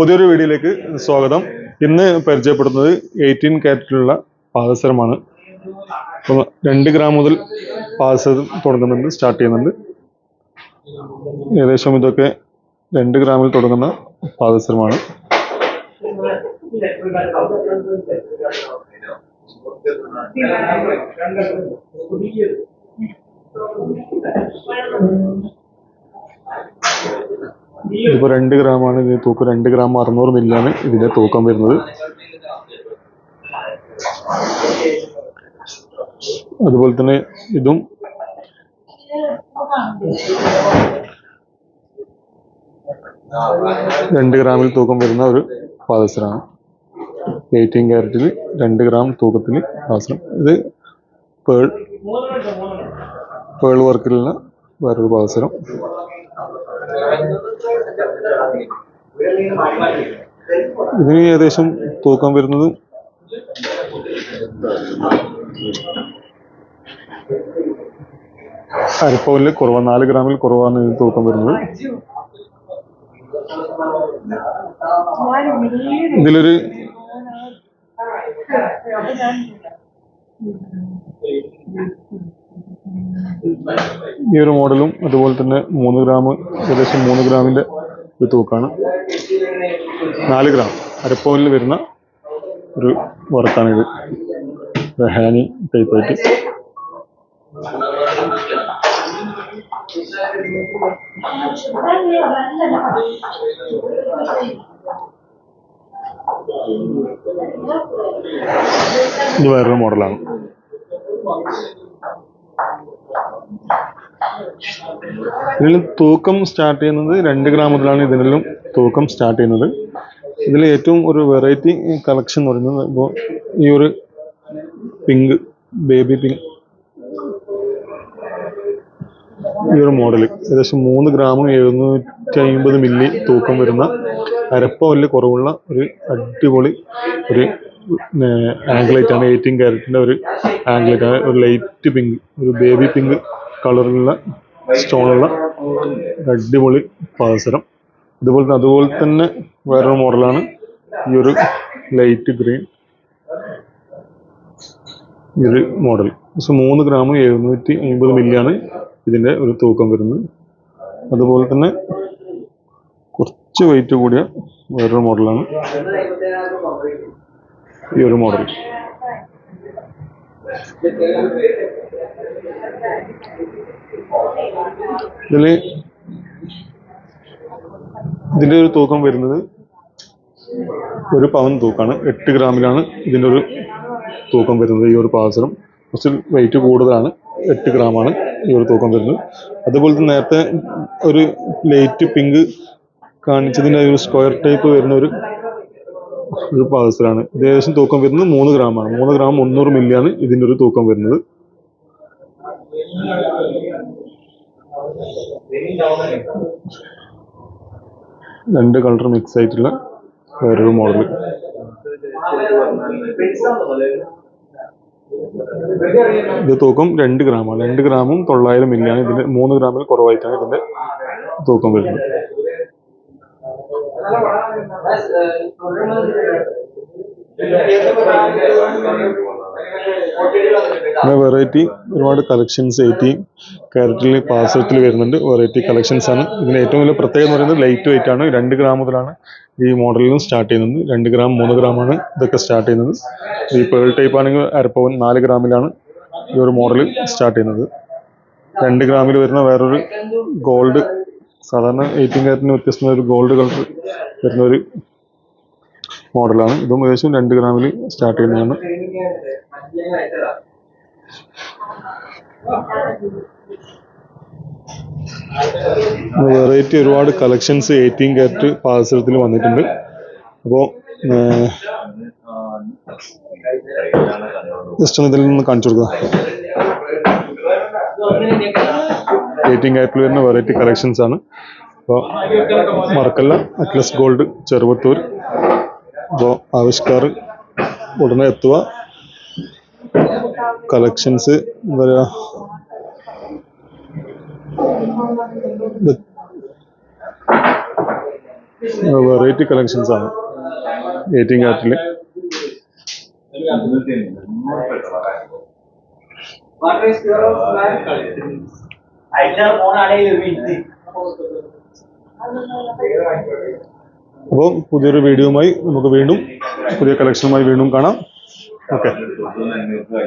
പുതിയൊരു വീഡിയോയിലേക്ക് സ്വാഗതം. ഇന്ന് പരിചയപ്പെടുന്നത് എയ്റ്റീൻ ക്യാരറ്റിലുള്ള പാദസരമാണ്. രണ്ട് ഗ്രാം മുതൽ പാദസരം തുടങ്ങുന്നുണ്ട് സ്റ്റാർട്ട് ചെയ്യുന്നുണ്ട്. ഏകദേശം ഇതൊക്കെ രണ്ട് ഗ്രാമിൽ തുടങ്ങുന്ന പാദസരമാണ്. ഇതിപ്പോൾ രണ്ട് ആണ് ഇതിന് തൂക്കം രണ്ട് ഗ്രാം അറുന്നൂറ് മില്ലാണ് ഇതിന്റെ തൂക്കം വരുന്നത്. അതുപോലെ തന്നെ ഇതും രണ്ട് ഗ്രാമിൽ തൂക്കം വരുന്ന ഒരു പാദസരമാണ് എയ്റ്റീൻ ക്യാരറ്റിൽ രണ്ട് ഗ്രാം തൂക്കത്തിൽ പാദസരം. ഇത് പേൾ പേൾ വർക്കിലുള്ള വേറൊരു പാദസരം. ഇതിന് ഏകദേശം തൂക്കം വരുന്നത് അരപ്പവനിൽ കുറവ് നാല് ഗ്രാമിൽ കുറവാണ് തൂക്കം വരുന്നത്. ഇതിലൊരു ഈ ഒരു മോഡലും അതുപോലെ തന്നെ മൂന്ന് ഗ്രാം ഏകദേശം മൂന്ന് ഗ്രാമിന്റെ ഒരു തൂക്കാണ്. നാല് ഗ്രാം അരപ്പവനിൽ വരുന്ന ഒരു വർക്കാണിത്. ഹാനി ടൈപ്പ് ആയിട്ട് ഇത് വേറൊരു മോഡലാണ്. ഇതിൽ തൂക്കം സ്റ്റാർട്ട് ചെയ്യുന്നത് രണ്ട് ഗ്രാം മുതലാണ് ഇതിനെല്ലാം തൂക്കം സ്റ്റാർട്ട് ചെയ്യുന്നത്. ഇതിൽ ഏറ്റവും ഒരു വെറൈറ്റി കളക്ഷൻ എന്ന് പറയുന്നത് ഇപ്പോൾ ഈ ഒരു പിങ്ക് ബേബി പിങ്ക് ഈ ഒരു മോഡൽ ഏകദേശം മൂന്ന് ഗ്രാമും എഴുന്നൂറ്റി അമ്പത് മില്ലി തൂക്കം വരുന്ന അരപ്പവല്ല് കുറവുള്ള ഒരു അടിപൊളി ഒരു ആംഗ്ലൈറ്റ് ആണ് എയ്റ്റീൻ ക്യാരറ്റിന്റെ ഒരു ആംഗ്ലൈറ്റ് ആണ് ഒരു ലൈറ്റ് പിങ്ക് ഒരു ബേബി പിങ്ക് കളറിലുള്ള സ്റ്റോണുള്ള അടിപൊളി പാദസരം. അതുപോലെ അതുപോലെ തന്നെ വേറൊരു മോഡലാണ് ഈ ഒരു ലൈറ്റ് ഗ്രീൻ ഈ ഒരു മോഡൽ സോ മൂന്ന് ഗ്രാം എഴുന്നൂറ്റി അമ്പത് മില്ലിയാണ് ഇതിന്റെ ഒരു തൂക്കം വരുന്നത്. അതുപോലെ തന്നെ കുറച്ച് വെയിറ്റ് കൂടിയ വേറൊരു മോഡലാണ് ഈ ഒരു മോഡൽ ഇതിൽ ഇതിന്റെ ഒരു തൂക്കം വരുന്നത് ഒരു പവൻ തൂക്കാണ്. എട്ട് ഗ്രാമിലാണ് ഇതിന്റെ ഒരു തൂക്കം വരുന്നത് ഈ ഒരു പാദസരം കുറച്ച് വെയിറ്റ് കൂടുതലാണ്. എട്ട് ഗ്രാമാണ് ഈ ഒരു തൂക്കം വരുന്നത്. അതുപോലെ തന്നെ നേരത്തെ ഒരു ലൈറ്റ് പിങ്ക് കാണിച്ചതിന്റെ ഒരു സ്ക്വയർ ടൈപ്പ് വരുന്ന ഒരു ഒരു പാദസരമാണ് ഇത് ഏകദേശം തൂക്കം വരുന്നത് മൂന്ന് ഗ്രാമാണ്. മൂന്ന് ഗ്രാം മുന്നൂറ് മില്ലിയാണ് ഇതിന്റെ ഒരു തൂക്കം വരുന്നത്. രണ്ട് കളർ മിക്സ് ആയിട്ടുള്ള വേറൊരു മോഡൽ ഇത് തൂക്കം രണ്ട് ഗ്രാമാണ്. രണ്ട് ഗ്രാമും തൊള്ളായിരം മില്ലിയാണ് ഇതിന്റെ മൂന്ന് ഗ്രാമിൽ കുറവായിട്ടാണ് ഇതിന്റെ തൂക്കം വരുന്നത്. വെറൈറ്റി ഒരുപാട് കളക്ഷൻസ് എയ്റ്റീൻ കാരറ്റിൽ പാസത്തിൽ വരുന്നുണ്ട്. വെറൈറ്റി കളക്ഷൻസ് ആണ്. ഇതിന് ഏറ്റവും വലിയ പ്രത്യേകത എന്ന് പറയുന്നത് ലൈറ്റ് വെയിറ്റ് ആണ്. രണ്ട് ഗ്രാം മുതലാണ് ഈ മോഡലിലും സ്റ്റാർട്ട് ചെയ്യുന്നത്. രണ്ട് ഗ്രാം മൂന്ന് ഗ്രാമാണ് ഇതൊക്കെ സ്റ്റാർട്ട് ചെയ്യുന്നത്. ഈ പേൾ ടൈപ്പ് ആണെങ്കിൽ അരപ്പവൻ നാല് ഗ്രാമിലാണ് ഈ ഒരു മോഡൽ സ്റ്റാർട്ട് ചെയ്യുന്നത്. രണ്ട് ഗ്രാമിൽ വരുന്ന വേറൊരു ഗോൾഡ് സാധാരണ എയ്റ്റീൻ ക്യാരറ്റിന് വ്യത്യസ്തമായ ഒരു ഗോൾഡ് കളർ വരുന്ന ഒരു മോഡലാണ് ഇതും ഏകദേശം രണ്ട് ഗ്രാമിൽ സ്റ്റാർട്ട് ചെയ്യുന്നതാണ്. വെറൈറ്റി ഒരുപാട് കളക്ഷൻസ് എയ്റ്റീൻ ക്യാരറ്റ് പാദസരത്തിൽ വന്നിട്ടുണ്ട്. അപ്പോൾ ജസ്റ്റ് ഇതിൽ നിന്ന് കാണിച്ചു കൊടുക്കുക എയ്റ്റീൻ ആയിട്ടുള്ള വരുന്ന വെറൈറ്റി കളക്ഷൻസ് ആണ്. അപ്പോൾ മറക്കല്ല അറ്റ്ലസ് ഗോൾഡ് ചെറുവത്തൂർ അപ്പോൾ ആവിഷ്കാർ ഉടനെ എത്തുക. കളക്ഷൻസ് എന്താ പറയുക വെറൈറ്റി കളക്ഷൻസ് ആണ് എയ്റ്റീൻ കാരറ്റിൽ അപ്പോൾ പുതിയൊരു വീഡിയോയുമായി നമുക്ക് വീണ്ടും പുതിയ കളക്ഷനുമായി വീണ്ടും കാണാം. ഓക്കെ.